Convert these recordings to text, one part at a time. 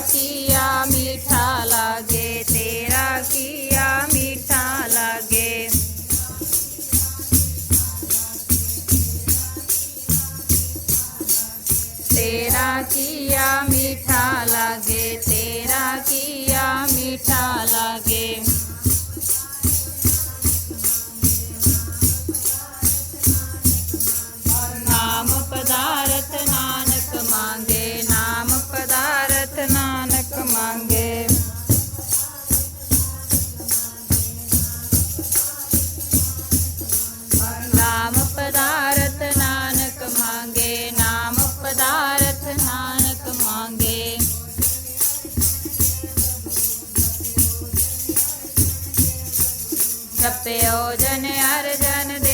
किया मीठा लागे तेरा किया मीठा लागे तेरा किया मीठा लागे तेरा किया मीठा लागे जन अर्जन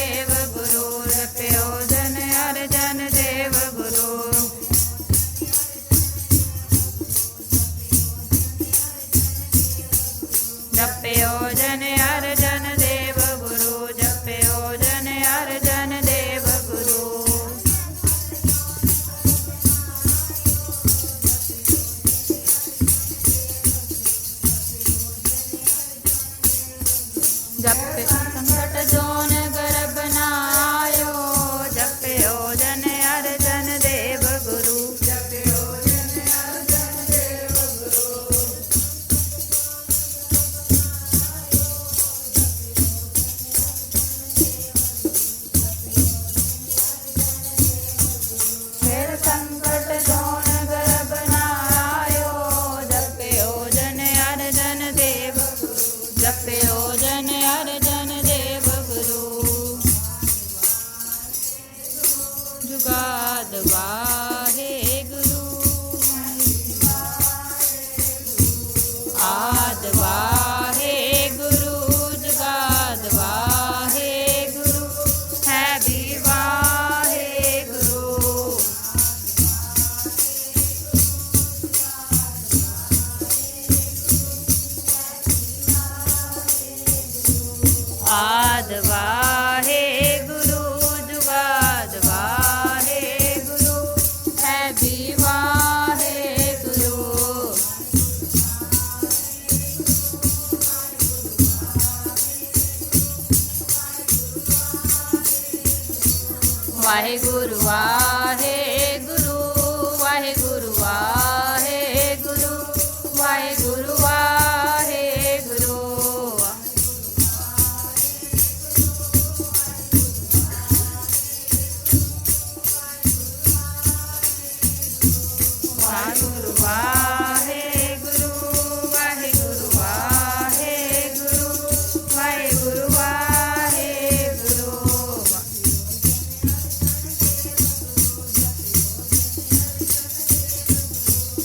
ਵਾਹਿਗੁਰੂ ਵਾਹਿ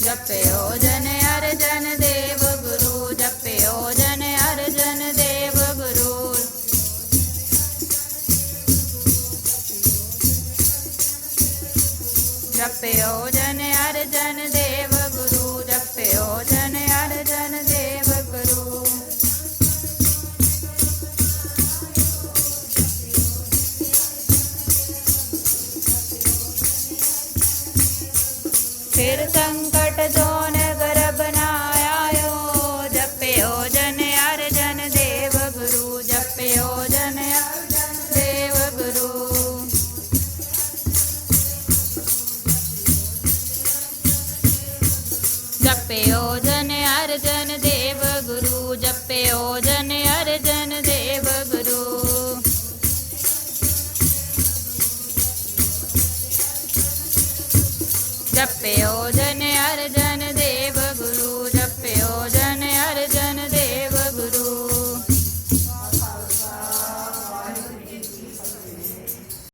ਜਪਿਓ ਜਨ ਅਰਜਨ ਦੇਵ ਗੁਰੂ, ਜਪਿਓ ਜਨ ਅਰਜਨ ਦੇਵ ਗੁਰੂ। ਜਪਿਓ ਜਨ ਅਰਜਨ ਦੇਵ ਗੁਰੂ, ਜਪਿਓ ਜਨ ਅਰਜਨ ਦੇਵ ਗੁਰੂ। ਫਿਰ ਸੰਗ भोजने